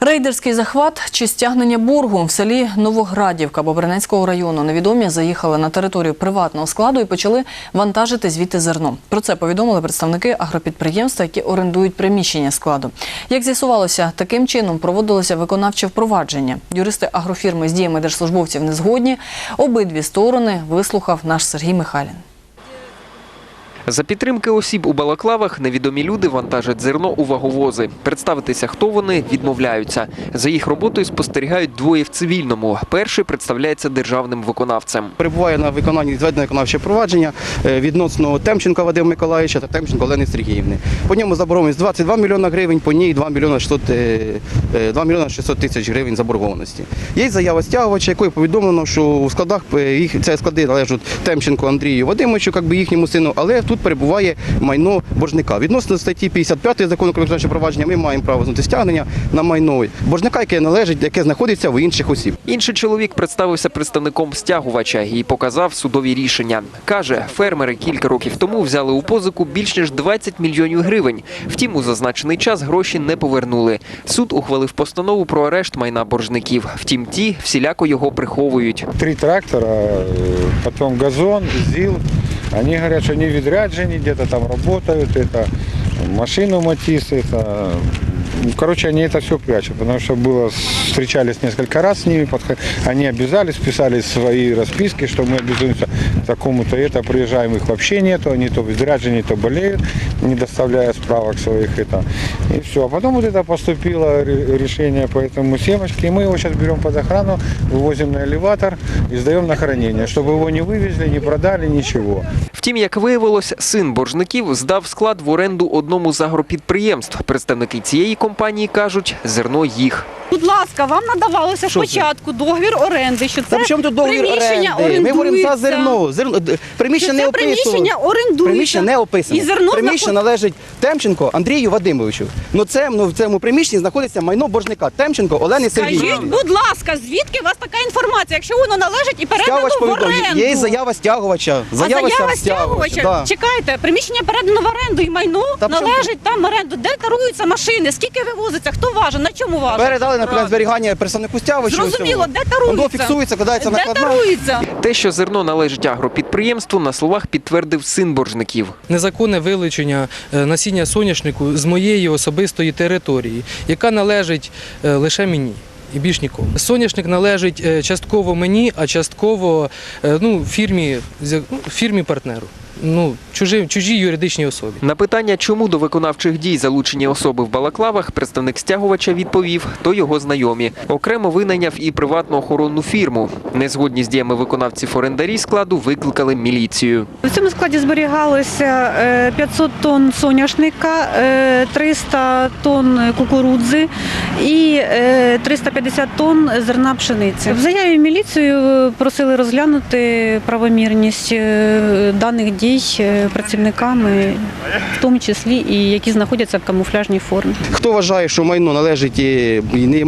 Рейдерський захват чи стягнення боргу в селі Новоградівка Бобринецького району невідомі заїхали на територію приватного складу і почали вантажити звідти зерно. Про це повідомили представники агропідприємства, які орендують приміщення складу. Як з'ясувалося, таким чином проводилося виконавче впровадження. Юристи агрофірми з діями держслужбовців не згодні. Обидві сторони вислухав наш Сергій Михайлін. За підтримки осіб у балаклавах невідомі люди вантажать зерно у ваговози. Представитися, хто вони, відмовляються. За їх роботою спостерігають двоє в цивільному. Перший представляється державним виконавцем. Перебуває на виконанні зведене виконавче провадження е, відносно Темченка Вадима Миколаївича та Темченко Олени Сергіївни. По ньому заборгованість 22 мільйона гривень, по ній 2 мільйона 600, е, е, 2 мільйона 600 тисяч гривень заборгованості. Є заява стягувача, якою повідомлено, що у складах їх ці склади належать Темченко Андрію Вадимовичу, як би їхньому сину, але тут перебуває майно боржника. Відносно статті 55 закону про виконавче провадження ми маємо право знати стягнення на майно боржника, яке належить, яке знаходиться у інших осіб. Інший чоловік представився представником стягувача і показав судові рішення. Каже, фермери кілька років тому взяли у позику більш ніж 20 мільйонів гривень. Втім, у зазначений час гроші не повернули. Суд ухвалив постанову про арешт майна боржників. Втім, ті всіляко його приховують. Три трактора, э, потом газон, ЗИЛ. Они говорят, что они відряджені, где-то там работают, это машину Матис, это... ну, Короче, они это все прячут, потому что было, встречались несколько раз с ними, подход- они обязались, писали свои расписки, что мы обязуемся такому-то это, приезжаем, их вообще нету, они то відряджені, то болеют, не доставляя справок своих это. И все. А потом вот это поступило ре- решение по этому семечке, и мы его сейчас берем под охрану, вывозим на элеватор и сдаем на хранение, чтобы его не вывезли, не продали, ничего. Втім, як виявилось, син боржників здав склад в оренду одному з агропідприємств. Представники цієї компанії кажуть, зерно їх. Будь ласка, вам надавалося Що це? спочатку договір оренди, що Та це при чому тут договір приміщення оренди? Ми говоримо за орендується. зерно. зерно д- приміщення Що не описано. приміщення орендується. Приміщення не описано. І зерно приміщення знаход- належить Темченко Андрію Вадимовичу. Ну це ну, в цьому приміщенні знаходиться майно боржника Темченко Олени Скажіть, Сергіївни. будь ласка, звідки у вас така інформація, якщо воно належить і передано Стягувач в повідомив. оренду? Є заява стягувача. а заява стягувача. Да. чекайте, приміщення передано в оренду і майно Та при чому належить там в оренду. Де таруються машини? Скільки вивозиться? Хто важить? На чому важить? Передали на план зберігання представнику стягувачу. Зрозуміло, де таруються? Воно фіксується, кладається Де накладна. таруються? Те, що зерно належить агропідприємству, на словах підтвердив син боржників. незаконне вилучення е, насіння соняшнику з моєї особистої території, яка належить е, лише мені. І більш нікому. Соняшник належить е, частково мені, а частково ну, фірмі ну, фірмі партнеру. Ну, чужі, чужій юридичній особі. На питання, чому до виконавчих дій залучені особи в балаклавах, представник стягувача відповів, то його знайомі. Окремо винайняв і приватну охоронну фірму. Незгодні з діями виконавців орендарі складу викликали міліцію. У цьому складі зберігалося е, 500 тонн соняшника, е, 300 тонн кукурудзи і е, 350 тонн зерна пшениці. В заяві міліцію просили розглянути правомірність е, даних дій е, працівниками, в тому числі і які знаходяться в камуфляжній формі. Хто вважає, що майно належить і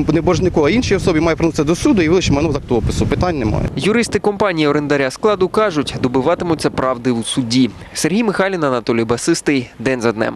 не боржнику, а іншій особі, має приносити до суду і вилучити майно з акту опису. Питань немає. Юристи компанії орендаря складу кажуть, добиватимуться правди у суді. Сергій Михайлін, Анатолій Басистий. День за днем.